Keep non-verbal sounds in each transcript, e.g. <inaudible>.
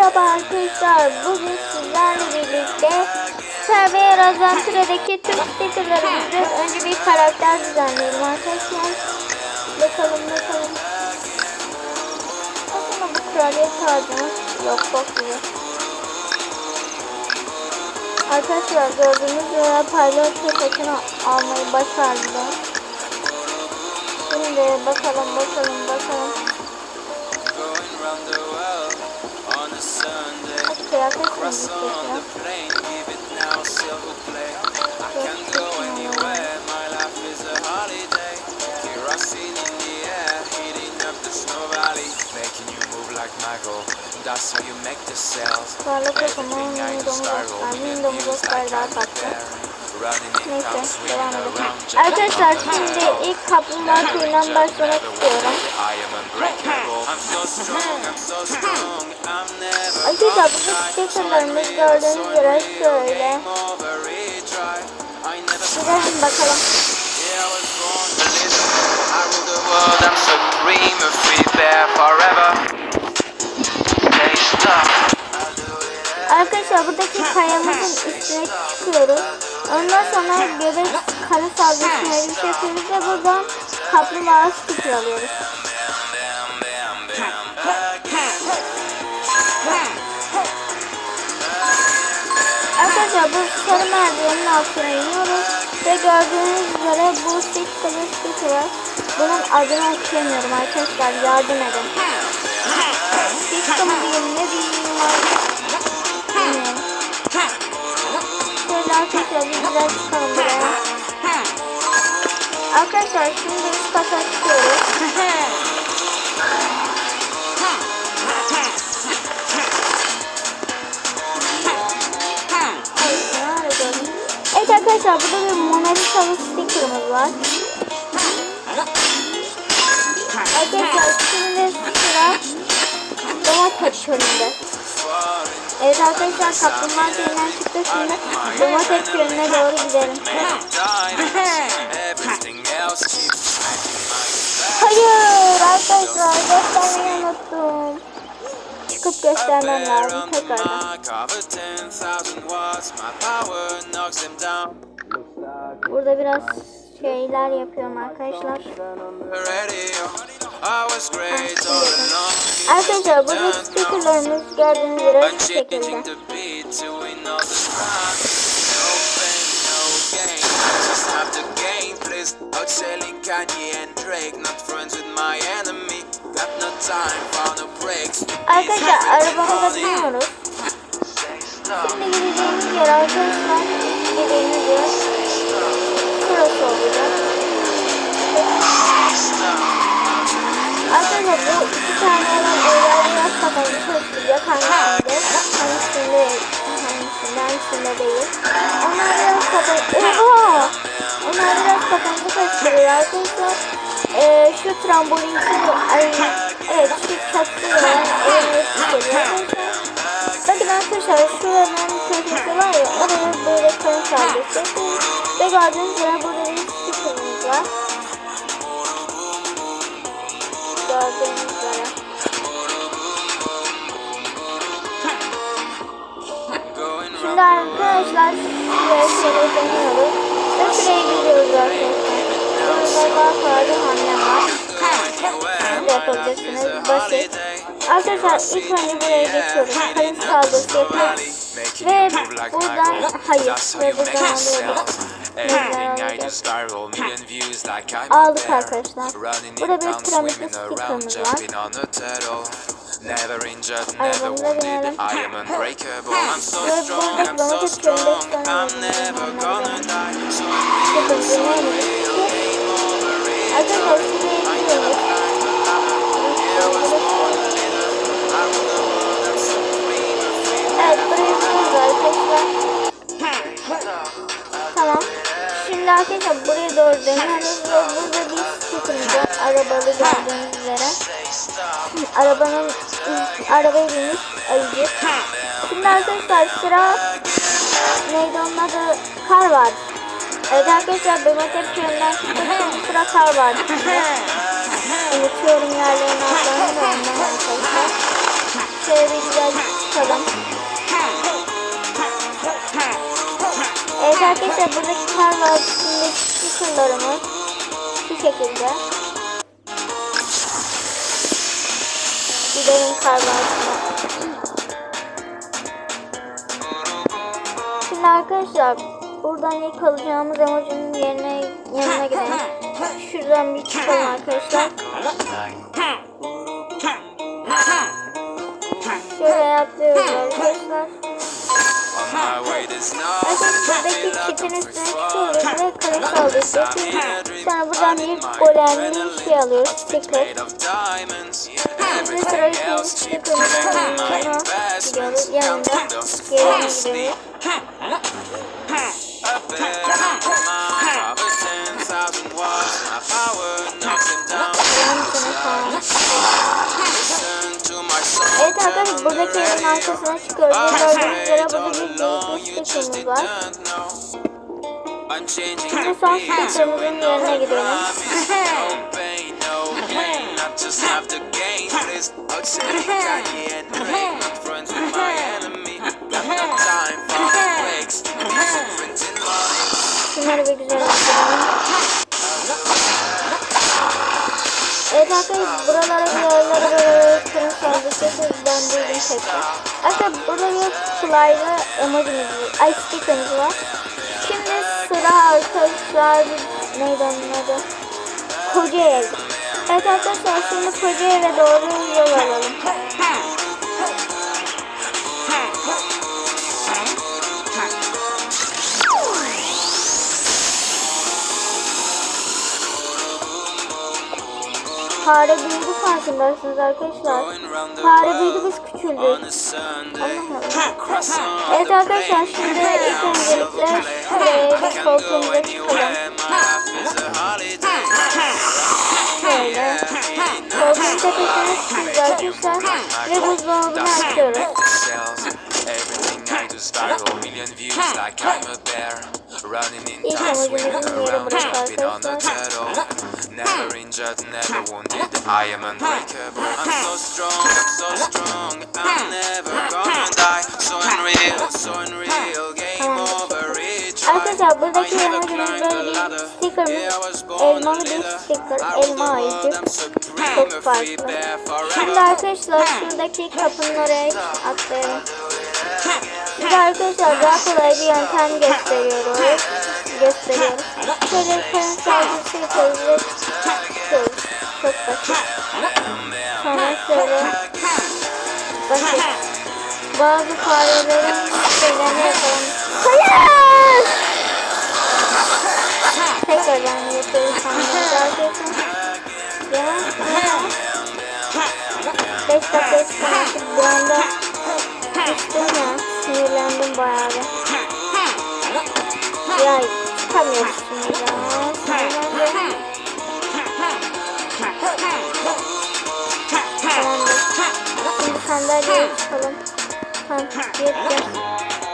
Merhaba arkadaşlar. Bugün sizlerle birlikte Surveyor Adventure'daki tüm stickerlarımızı önce bir karakter düzenleyelim arkadaşlar. Bakalım bakalım. Aslında bu kraliyet tacımız yok güzel. Arkadaşlar gördüğünüz üzere pilot sepetini almayı başardım. Şimdi bakalım bakalım bakalım. Cross on the plane, give it now silver play. I can go anywhere, my life is a holiday. Kerosene in the air, heating up the snow valley. Making you move like Michael, that's how you make the yapımı Everything I do domuz spiral, Oscar. million Mini domuz views Oscar like daha I'm tatlı. Neyse devam edelim. Arkadaşlar şimdi ilk kaplumbağa köyünden başlamak istiyorum. Arkadaşlar bu stickerlarımız gördüğünüz üzere şöyle. Gidelim bakalım. Arkadaşlar buradaki kayamızın üstüne çıkıyoruz. Ondan sonra göbek kara saldırısına bir şey yapıyoruz ve buradan kaplumbağa sticker alıyoruz. Arkadaşlar bu sarı merdivenin altına iniyoruz ve gördüğünüz üzere bu sticker sticker bunun adını okuyamıyorum arkadaşlar yardım edin. Sticker mı diyeyim ne bilmiyorum. Arkadaşlar çıkalım buraya. Arkadaşlar şimdi üst kata çıkıyoruz. Evet arkadaşlar burada bir Mona Lisa'lı sticker'ımız var. Arkadaşlar şimdi sıra domates çölünde. Evet arkadaşlar kaplumbağa köyünden çıktık şimdi domates çölüne doğru gidelim. <laughs> Hayır arkadaşlar göstermeyi unuttum. Çıkıp göstermem lazım tekrardan. mark of a 10,000 watts. My power knocks them down. Burada biraz şeyler yapıyorum arkadaşlar. i think i geldiğiniz yere şu şekilde. Out selling Kanye and Drake, not friends with my enemy. Got no time for no breaks. Arkadaşlar arabamıza biniyoruz. Şimdi gideceğimiz yer arkadaşlar. Gideceğimiz yer. Burası olacak. Arkadaşlar bu iki tane olan evler biraz kafamı çalıştıracak hangisinde, hangisinde, hangisinde, hangisinde değil. Onlar biraz kafamı, oha! Onlar biraz kafamı karıştırıyor arkadaşlar. Ee, şu trambolin şu, ay, evet şu çatı olan evleri geliyor arkadaşlar. Bakın arkadaşlar şuranın köşesi var ya oraya böyle karın saldırısı ve gördüğünüz üzere burada bir sticker'ımız var. Arkadaşlar şöyle dönüyoruz ve şuraya gidiyoruz arkadaşlar. Burada daha fazla bir hamlem var. Siz de yapabilirsiniz. Basit. Arkadaşlar ilk önce buraya geçiyoruz. Karın saldırısı yapıyoruz. Ve buradan hayır ve buradan alıyoruz. I'm Aldık arkadaşlar. Burada bir around, sticker'ımız var. Never injured, never wounded. I am unbreakable. I'm so strong, I'm so strong. I'm never gonna die. So Bakın dinleyelim. game over it. Arabanın arabaya binmiş ayıcık. Şimdi arkadaşlar sıra neydi onun adı? Kar var. Evet arkadaşlar Bematep köyünden çıktık. Şimdi sıra kar var. Unutuyorum yerlerin adlarını da ondan arkadaşlar. Şöyle bir güzel çıkalım. Evet arkadaşlar buradaki kar vadisindeki stickerlarımız şu şekilde. Kar vadisine. Şimdi arkadaşlar buradan ilk alacağımız emojinin yerine yanına gidelim. Şuradan bir çıkalım arkadaşlar. Şöyle atlıyoruz arkadaşlar. Buradaki kitin üstüne çıkıyoruz ve kare saldırıyoruz. Sonra buradan bir golemli şey alıyoruz. Sticker. Ve sıra ikinci sticker'ımızın yanına gidiyoruz. Yanında yerine gidiyoruz. A better mind, over 10,000 watts. My power Evet arkadaşlar buradaki yerin arkasına çıkıyoruz. Ve gördüğünüz üzere burada bir büyük bir sticker'ımız var. Şimdi son sticker'ımızın yerine gidelim. Şunları bir güzel yapalım. Arkadaşlar buralara yerlere böyle kırın saldırıyorsunuz ben duydum tekrar. Arkadaşlar burada bir slide'lı emojimiz var. Ay sticker'ımız var. Şimdi sıra arkadaşlar neydi onun adı? Kocaeli. Evet arkadaşlar şimdi Kocaeli'ne doğru yol alalım. Fare büyüdü farkındaysanız arkadaşlar. Fare büyüdü biz küçüldük. Evet arkadaşlar şimdi ilk öncelikle şuraya bir koltuğumuza çıkalım. Şöyle. Koltuğun tepesine çıkıyoruz arkadaşlar. Ve buzdolabını açıyoruz. İlk time, amacımızın on the arkadaşlar. Never injured, never wounded. I am unbreakable. I'm so strong, I'm so strong. I'm never gonna die. So unreal, so unreal. Game over, it's Arkadaşlar buradaki amacımız böyle bir stickerımız elmalı bir sticker, elma ağacı. Çok farklı. Şimdi arkadaşlar şuradaki kapının oraya atlayalım. Size arkadaşlar daha kolay bir yöntem gösteriyoruz. Gösteriyorum. Şöyle kalın sadece şey ve çıkıyoruz. Çok basit. Sonra şöyle basit. Bazı farelerin şeylerini yapalım. Hayır! Tekrardan yapıyoruz ya. 5 dakika sonrası bayağı bir. Ya çıkamıyoruz şimdi. Sinirlendim. Tamamdır. <laughs> Şimdi sandalyeye çıkalım. Tamam, yeteceğiz.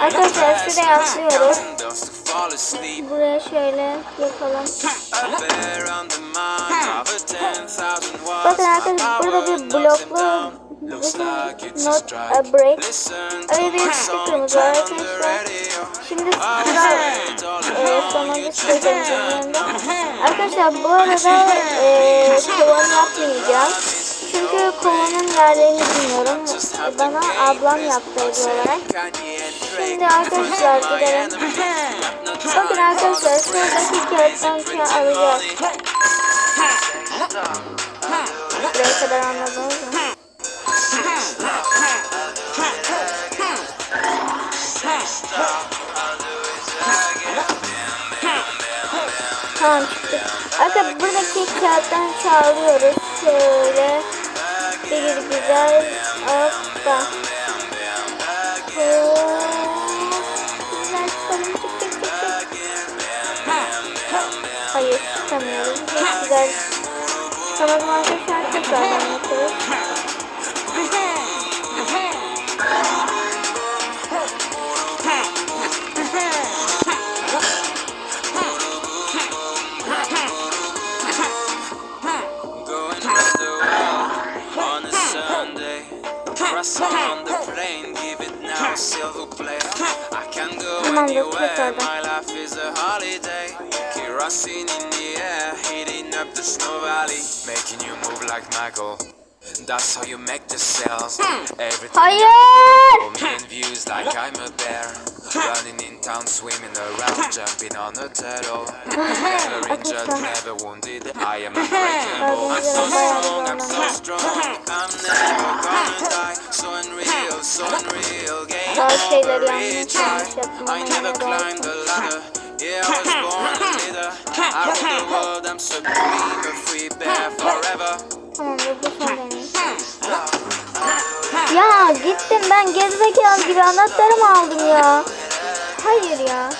Arkadaşlar şuraya atlıyoruz. Buraya şöyle yapalım. A bear on the mind of a 10,000 watts. Bakın arkadaşlar burada bir bloklu Not a break. On the arkadaşlar. Şimdi sıra e, sonunda yanında. Arkadaşlar bu arada e, kovanı yapmayacağım. Çünkü kovanın yerlerini bilmiyorum. Bana ablam yaptırdı olarak. Şimdi arkadaşlar gidelim. <laughs> Bakın arkadaşlar şuradaki kağıttan kağıt alacağız. Buraya kadar anladınız mı? Tamam çıktı. Arkadaşlar buradaki kağıttan çağırıyoruz. Şöyle bir güzel altta. Hayır çıkamıyorum. Çok güzel. Çıkamadım arkadaşlar. Tekrardan yapıyoruz. Tamamdır tekrardan. That's how you make Hayır! I'm a bear. Running in town, swimming around, jumping on a turtle. <laughs> Never injured, never wounded. I am unbreakable. I'm so strong, I'm so strong. I'm never gonna die. So unreal, so unreal. Game over, retry. I never climbed the ladder. Yeah, I was born a leader. I rule the world, I'm supreme, a free bear gittim ben gerizekalı gibi anahtarımı aldım ya. Hayır ya.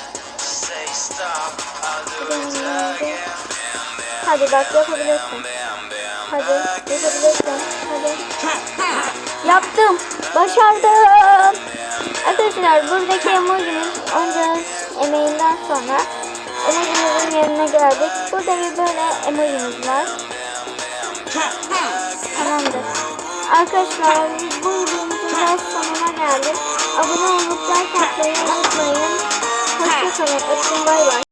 Hadi bak yapabilirsin. Hadi yapabilirsin. Hadi. Yaptım. Başardım. Arkadaşlar buradaki emojimiz onca emeğinden sonra emojimizin yerine geldik. Burada bir böyle emojimiz var. Tamamdır. Arkadaşlar bu videomuzun sonuna geldik. Abone olup like atmayı unutmayın. Hoşçakalın. Öptüm bay bay.